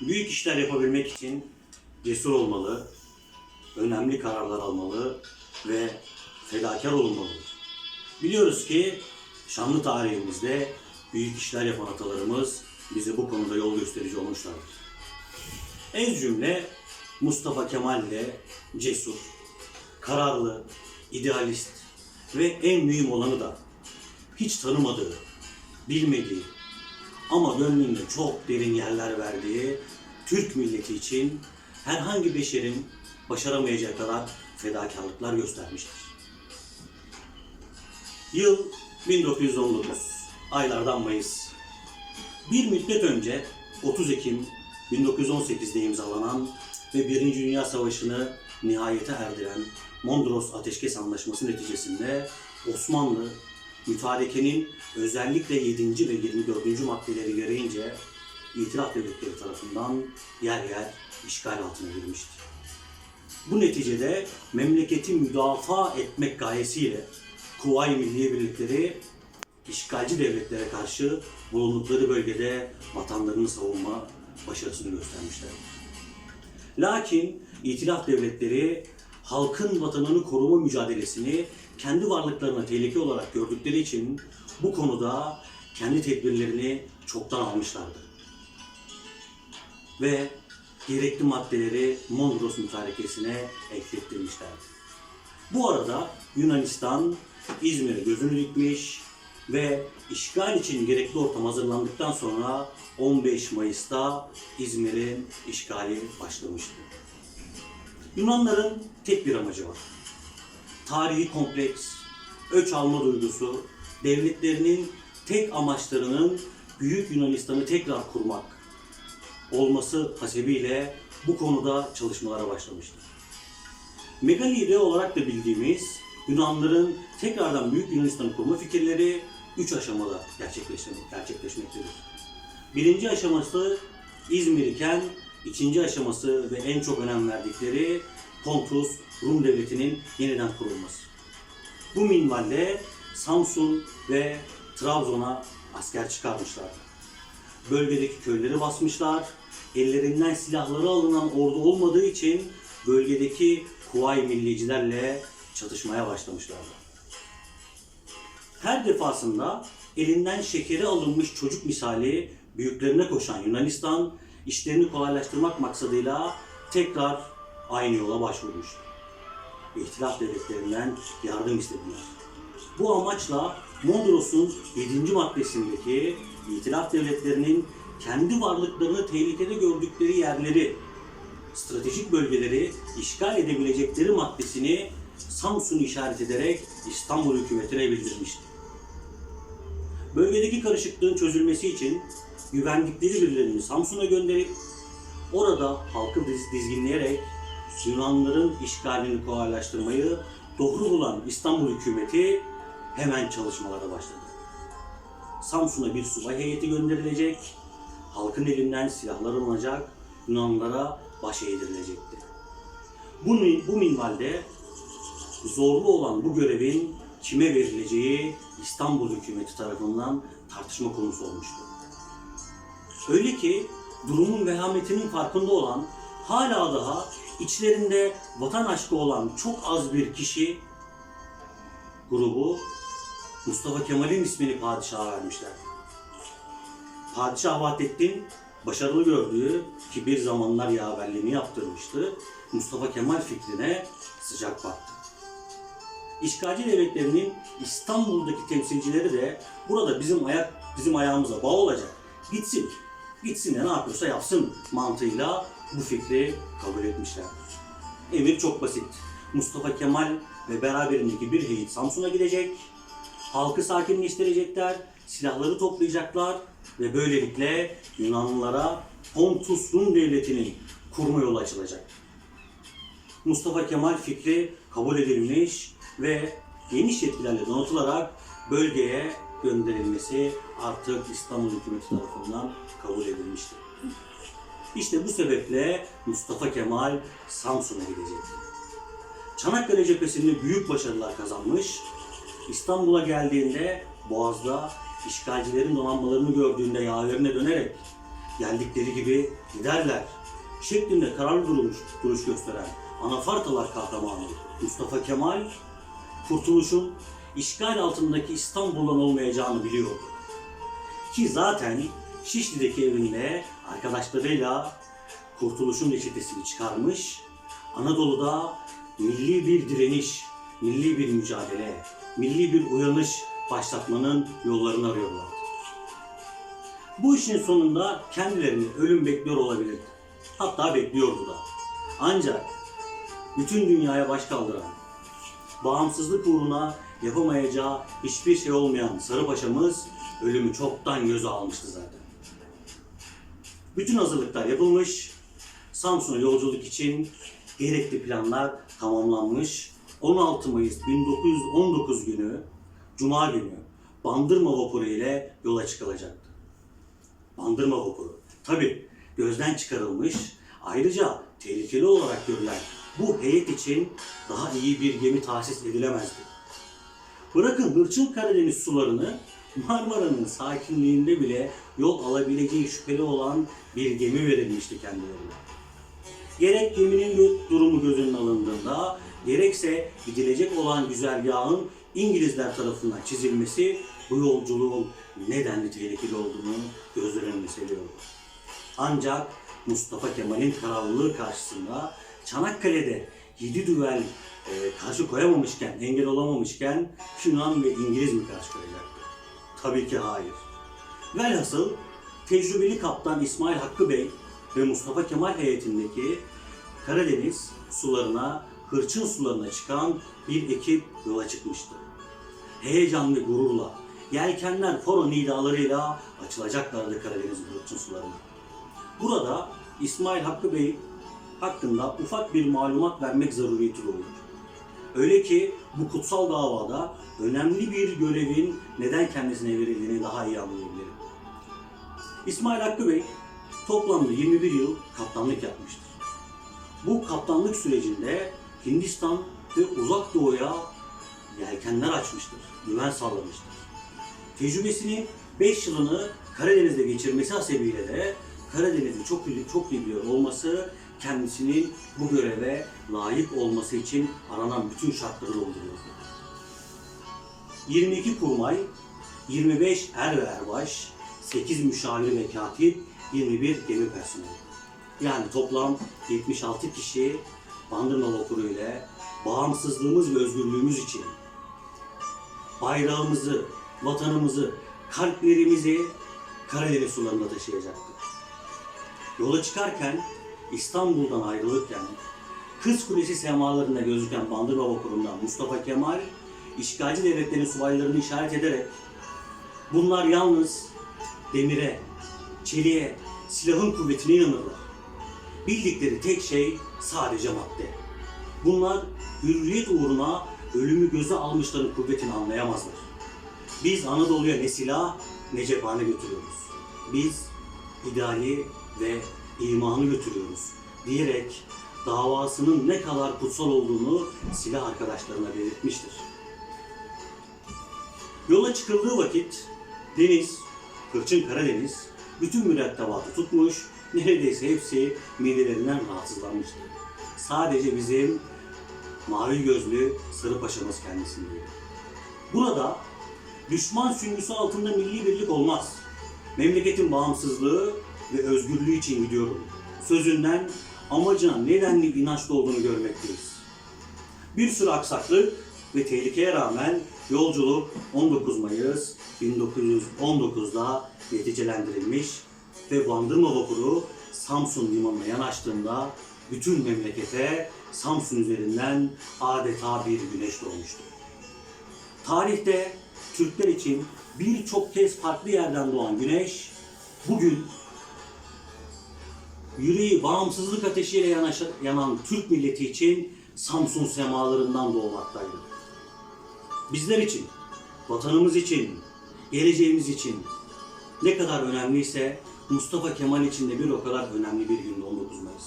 büyük işler yapabilmek için cesur olmalı, önemli kararlar almalı ve fedakar olunmalıdır. Biliyoruz ki şanlı tarihimizde büyük işler yapan atalarımız bize bu konuda yol gösterici olmuşlardır. En cümle Mustafa Kemal de cesur, kararlı, idealist ve en mühim olanı da hiç tanımadığı, bilmediği ama gönlünde çok derin yerler verdiği Türk milleti için herhangi beşerin başaramayacağı kadar fedakarlıklar göstermiştir. Yıl 1919, aylardan Mayıs. Bir müddet önce 30 Ekim 1918'de imzalanan ve Birinci Dünya Savaşı'nı nihayete erdiren Mondros Ateşkes Anlaşması neticesinde Osmanlı mütarekenin özellikle 7. ve 24. maddeleri gereğince itiraf devletleri tarafından yer yer işgal altına girmiştir. Bu neticede memleketi müdafaa etmek gayesiyle Kuvayi Milliye Birlikleri işgalci devletlere karşı bulundukları bölgede vatanlarını savunma başarısını göstermişler. Lakin itilaf devletleri halkın vatanını koruma mücadelesini kendi varlıklarına tehlike olarak gördükleri için bu konuda kendi tedbirlerini çoktan almışlardı. Ve gerekli maddeleri Mondros Mütarekesi'ne eklettirmişlerdi. Bu arada Yunanistan İzmir'e gözünü dikmiş ve işgal için gerekli ortam hazırlandıktan sonra 15 Mayıs'ta İzmir'in işgali başlamıştı. Yunanların tek bir amacı var. Tarihi kompleks, öç alma duygusu, devletlerinin tek amaçlarının Büyük Yunanistan'ı tekrar kurmak olması hasebiyle bu konuda çalışmalara başlamıştır. Megalide olarak da bildiğimiz Yunanların tekrardan Büyük Yunanistan'ı kurma fikirleri üç aşamada gerçekleşmek, gerçekleşmektedir. Birinci aşaması İzmir iken ikinci aşaması ve en çok önem verdikleri Pontus Rum Devleti'nin yeniden kurulması. Bu minvalle Samsun ve Trabzon'a asker çıkarmışlardı. Bölgedeki köyleri basmışlar, ellerinden silahları alınan ordu olmadığı için bölgedeki Kuvayi Millicilerle çatışmaya başlamışlardı. Her defasında elinden şekeri alınmış çocuk misali büyüklerine koşan Yunanistan işlerini kolaylaştırmak maksadıyla tekrar aynı yola başvurmuştu. İhtilaf devletlerinden yardım istediler. Bu amaçla Mondros'un 7. maddesindeki İtilaf devletlerinin kendi varlıklarını tehlikede gördükleri yerleri, stratejik bölgeleri işgal edebilecekleri maddesini Samsun'u işaret ederek İstanbul hükümetine bildirmişti. Bölgedeki karışıklığın çözülmesi için güvendikleri birilerini Samsun'a gönderip orada halkı diz- dizginleyerek Yunanların işgalini kolaylaştırmayı doğru bulan İstanbul hükümeti hemen çalışmalara başladı. Samsun'a bir subay heyeti gönderilecek, halkın elinden silahlar alınacak, Yunanlara baş eğdirilecekti. Bu, bu minvalde zorlu olan bu görevin kime verileceği İstanbul hükümeti tarafından tartışma konusu olmuştu. Öyle ki durumun vehametinin farkında olan, hala daha içlerinde vatan aşkı olan çok az bir kişi grubu Mustafa Kemal'in ismini padişaha vermişler. Padişah Vahdettin başarılı gördüğü ki bir zamanlar yaverliğini yaptırmıştı. Mustafa Kemal fikrine sıcak baktı. İşgalci devletlerinin İstanbul'daki temsilcileri de burada bizim ayak bizim ayağımıza bağ olacak. Gitsin. Gitsin de ne yapıyorsa yapsın mantığıyla bu fikri kabul etmişler. Emir çok basit. Mustafa Kemal ve beraberindeki bir heyet Samsun'a gidecek. Halkı sakinleştirecekler, silahları toplayacaklar ve böylelikle Yunanlılara Pontus Rum Devleti'nin kurma yolu açılacak. Mustafa Kemal fikri kabul edilmiş ve geniş yetkilerle donatılarak bölgeye gönderilmesi artık İstanbul hükümeti tarafından kabul edilmiştir. İşte bu sebeple Mustafa Kemal Samsun'a gidecekti. Çanakkale cephesinde büyük başarılar kazanmış, İstanbul'a geldiğinde Boğaz'da işgalcilerin donanmalarını gördüğünde yaverine dönerek geldikleri gibi giderler şeklinde kararlı duruş, duruş gösteren Anafartalar kahramanı Mustafa Kemal, kurtuluşun işgal altındaki İstanbul'dan olmayacağını biliyordu. Ki zaten Şişli'deki evinde arkadaşlarıyla kurtuluşun reçetesini çıkarmış, Anadolu'da milli bir direniş, milli bir mücadele, milli bir uyanış başlatmanın yollarını arıyorlardı. Bu işin sonunda kendilerini ölüm bekliyor olabilirdi. Hatta bekliyordu da. Ancak bütün dünyaya baş kaldıran, bağımsızlık uğruna yapamayacağı hiçbir şey olmayan Sarı Paşa'mız ölümü çoktan göze almıştı zaten. Bütün hazırlıklar yapılmış, Samsun'a yolculuk için gerekli planlar tamamlanmış. 16 Mayıs 1919 günü, Cuma günü Bandırma vapuru ile yola çıkılacaktı. Bandırma vapuru. Tabi gözden çıkarılmış, ayrıca tehlikeli olarak görülen bu heyet için daha iyi bir gemi tahsis edilemezdi. Bırakın hırçın Karadeniz sularını Marmara'nın sakinliğinde bile yol alabileceği şüpheli olan bir gemi verilmişti kendilerine. Gerek geminin durumu göz önüne alındığında, gerekse gidilecek olan güzergahın İngilizler tarafından çizilmesi bu yolculuğun nedenli tehlikeli olduğunu gözler önüne seriyor. Ancak Mustafa Kemal'in kararlılığı karşısında Çanakkale'de 7 düvel e, karşı koyamamışken, engel olamamışken Yunan ve İngiliz mi karşı koyacaktı? Tabii ki hayır. Velhasıl tecrübeli kaptan İsmail Hakkı Bey ve Mustafa Kemal heyetindeki Karadeniz sularına, hırçın sularına çıkan bir ekip yola çıkmıştı. Heyecan ve gururla, yelkenler foro nidalarıyla açılacaklardı Karadeniz hırçın sularına. Burada İsmail Hakkı Bey hakkında ufak bir malumat vermek zaruriyeti doğuyor. Öyle ki bu kutsal davada önemli bir görevin neden kendisine verildiğini daha iyi anlayabilirim. İsmail Hakkı Bey toplamda 21 yıl kaptanlık yapmıştır. Bu kaptanlık sürecinde Hindistan ve Uzak Doğu'ya yelkenler açmıştır, güven sağlamıştır. Tecrübesini 5 yılını Karadeniz'de geçirmesi hasebiyle de Karadeniz'i çok iyi, çok iyi biliyor olması kendisinin bu göreve layık olması için aranan bütün şartları dolduruyor. 22 kurmay, 25 er ve erbaş, 8 müşavir ve katip, 21 gemi personeli. Yani toplam 76 kişi Bandırma vapuru ile bağımsızlığımız ve özgürlüğümüz için bayrağımızı, vatanımızı, kalplerimizi Karadeniz sularında taşıyacaktı. Yola çıkarken İstanbul'dan ayrılırken Kız Kulesi semalarında gözüken Bandırma vapurundan Mustafa Kemal işgalci devletlerin subaylarını işaret ederek bunlar yalnız demire, çeliğe, silahın kuvvetine inanırlar. Bildikleri tek şey sadece madde. Bunlar hürriyet uğruna ölümü göze almışların kuvvetini anlayamazlar. Biz Anadolu'ya ne silah ne cephane götürüyoruz. Biz ideali ve imanı götürüyoruz diyerek davasının ne kadar kutsal olduğunu silah arkadaşlarına belirtmiştir. Yola çıkıldığı vakit deniz, Kırçın Karadeniz bütün mürettebatı tutmuş, neredeyse hepsi midelerinden rahatsızlanmıştı. Sadece bizim mavi gözlü Sarı Paşa'mız kendisindeydi. Burada düşman süngüsü altında milli birlik olmaz. Memleketin bağımsızlığı ve özgürlüğü için gidiyorum. Sözünden amacına nedenli inançlı olduğunu görmekteyiz. Bir sürü aksaklık ve tehlikeye rağmen yolculuk 19 Mayıs 1919'da neticelendirilmiş ve Bandırma vapuru Samsun limanına yanaştığında bütün memlekete Samsun üzerinden adeta bir güneş doğmuştu. Tarihte Türkler için birçok kez farklı yerden doğan güneş bugün yüreği bağımsızlık ateşiyle yanaşa- yanan Türk milleti için Samsun semalarından doğmaktaydı. Bizler için, vatanımız için, geleceğimiz için ne kadar önemliyse Mustafa Kemal için de bir o kadar önemli bir gündü 19 Mayıs.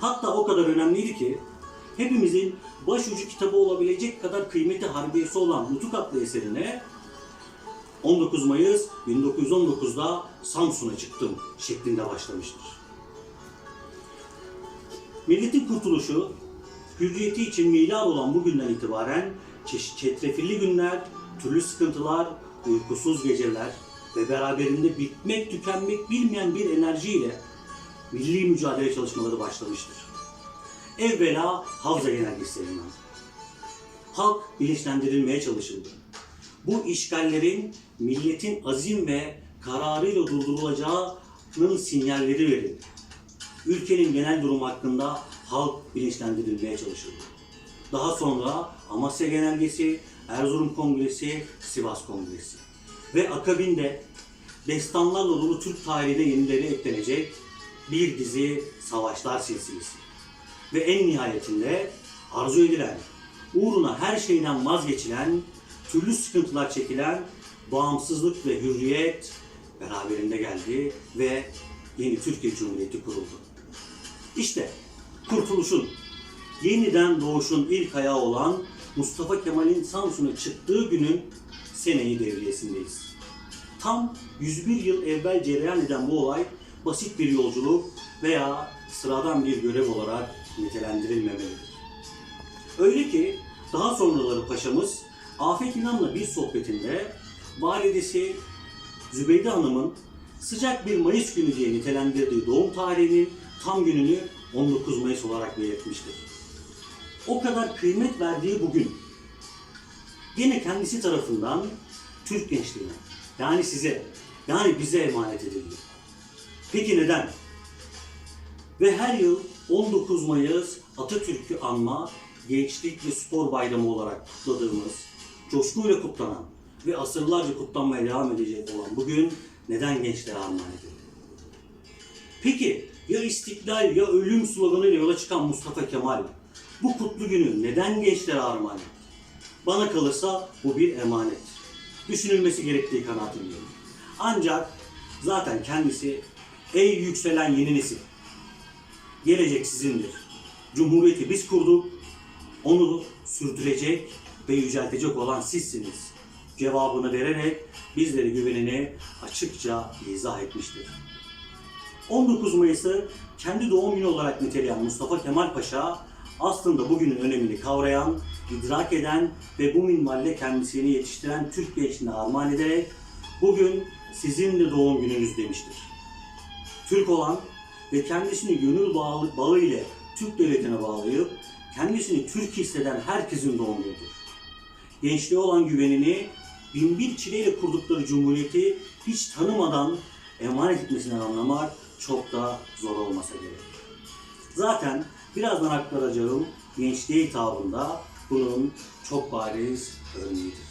Hatta o kadar önemliydi ki hepimizin başucu kitabı olabilecek kadar kıymeti harbiyesi olan Nutuk adlı eserine 19 Mayıs 1919'da Samsun'a çıktım şeklinde başlamıştır. Milletin kurtuluşu, hürriyeti için milat olan bu günden itibaren çeşit çetrefilli günler, türlü sıkıntılar, uykusuz geceler ve beraberinde bitmek tükenmek bilmeyen bir enerjiyle milli mücadele çalışmaları başlamıştır. Evvela Havza Genelgesi'nden. Halk bilinçlendirilmeye çalışıldı. Bu işgallerin milletin azim ve kararıyla durdurulacağının sinyalleri verildi. Ülkenin genel durumu hakkında halk bilinçlendirilmeye çalışıldı. Daha sonra Amasya Genelgesi, Erzurum Kongresi, Sivas Kongresi ve akabinde destanlarla dolu Türk tarihine yenileri eklenecek bir dizi savaşlar silsilesi. Ve en nihayetinde arzu edilen, uğruna her şeyden vazgeçilen, türlü sıkıntılar çekilen bağımsızlık ve hürriyet beraberinde geldi ve yeni Türkiye Cumhuriyeti kuruldu. İşte kurtuluşun, yeniden doğuşun ilk ayağı olan Mustafa Kemal'in Samsun'a çıktığı günün seneyi devriyesindeyiz. Tam 101 yıl evvel cereyan eden bu olay basit bir yolculuk veya sıradan bir görev olarak nitelendirilmemelidir. Öyle ki daha sonraları paşamız Afet İnan'la bir sohbetinde validesi Zübeyde Hanım'ın sıcak bir Mayıs günü diye nitelendirdiği doğum tarihinin tam gününü 19 Mayıs olarak belirtmiştir. O kadar kıymet verdiği bugün yine kendisi tarafından Türk gençliğine yani size yani bize emanet edildi. Peki neden? Ve her yıl 19 Mayıs Atatürk'ü anma Gençlik ve Spor Bayramı olarak kutladığımız, coşkuyla kutlanan ve asırlarca kutlanmaya devam edecek olan bugün neden gençlere armağan edildi? Peki ya istiklal ya ölüm sloganıyla yola çıkan Mustafa Kemal bu kutlu günü neden gençlere armağan etti? Bana kalırsa bu bir emanet. Düşünülmesi gerektiği kanaatindeyim. Ancak zaten kendisi ey yükselen yeni nesil gelecek sizindir. Cumhuriyeti biz kurduk, onu sürdürecek ve yüceltecek olan sizsiniz. Cevabını vererek bizleri güvenini açıkça izah etmiştir. 19 Mayıs'ı kendi doğum günü olarak niteleyen Mustafa Kemal Paşa aslında bugünün önemini kavrayan, idrak eden ve bu minvalle kendisini yetiştiren Türk gençliğine armağan ederek bugün sizin de doğum gününüz demiştir. Türk olan ve kendisini gönül bağlı, bağı ile Türk devletine bağlayıp kendisini Türk hisseden herkesin doğum günüdür. Gençliğe olan güvenini binbir çileyle kurdukları cumhuriyeti hiç tanımadan emanet etmesinden anlamak çok da zor olmasa gerek. Zaten birazdan aktaracağım gençliğe hitabında bunun çok bariz örneğidir.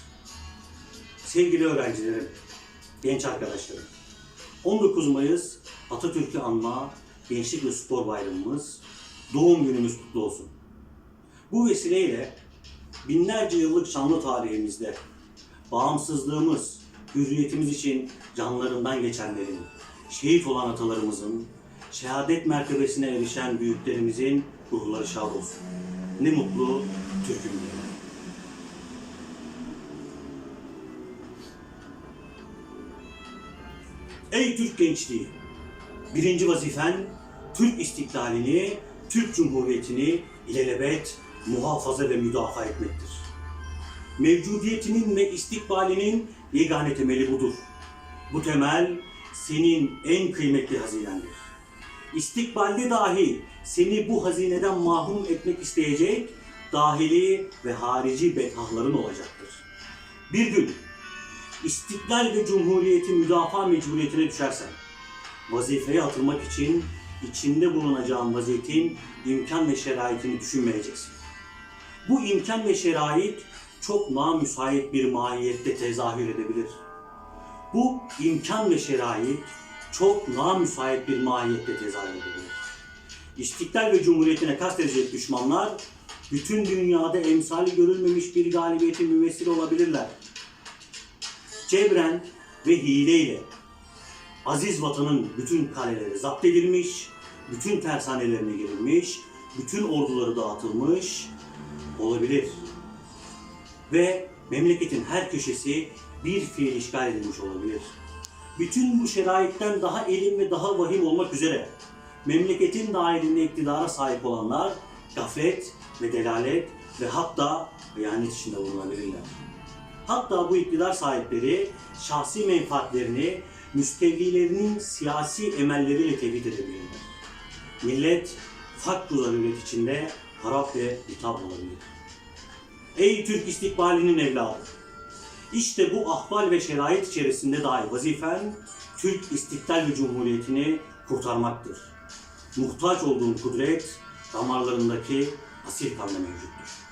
Sevgili öğrencilerim, genç arkadaşlarım, 19 Mayıs Atatürk'ü anma Gençlik ve Spor Bayramımız, doğum günümüz kutlu olsun. Bu vesileyle binlerce yıllık şanlı tarihimizde bağımsızlığımız, hürriyetimiz için canlarından geçenlerin, şehit olan atalarımızın, şehadet mertebesine erişen büyüklerimizin ruhları şad olsun. Ne mutlu Türk'üm diye. Ey Türk gençliği! Birinci vazifen Türk istiklalini, Türk Cumhuriyeti'ni ilelebet muhafaza ve müdafaa etmektir. Mevcudiyetinin ve istikbalinin yegane temeli budur. Bu temel senin en kıymetli hazinendir. İstikbalde dahi seni bu hazineden mahrum etmek isteyecek dahili ve harici betahların olacaktır. Bir gün istiklal ve cumhuriyeti müdafaa mecburiyetine düşersen, vazifeye atılmak için içinde bulunacağın vaziyetin imkan ve şeraitini düşünmeyeceksin. Bu imkan ve şerait çok namüsait bir mahiyette tezahür edebilir. Bu imkan ve şerait çok namüsait bir mahiyette tezahür edebilir. İstiklal ve Cumhuriyetine kastedecek düşmanlar bütün dünyada emsali görülmemiş bir galibiyetin mümessili olabilirler. Cebren ve hileyle aziz vatanın bütün kaleleri zapt edilmiş, bütün tersanelerine girilmiş, bütün orduları dağıtılmış olabilir. Ve memleketin her köşesi bir fiil işgal edilmiş olabilir. bütün bu şeraitten daha elim ve daha vahim olmak üzere memleketin dahilinde iktidara sahip olanlar gaflet ve delalet ve hatta ihanet içinde bulunabilirler. Hatta bu iktidar sahipleri şahsi menfaatlerini müstevlilerinin siyasi emelleriyle tevhid edebilirler. Millet fakr zaruret içinde harap ve hitap olabilir. Ey Türk istikbalinin evladı! İşte bu ahval ve şerait içerisinde dahi vazifen Türk istiklal ve cumhuriyetini kurtarmaktır. Muhtaç olduğun kudret damarlarındaki asil kanla mevcuttur.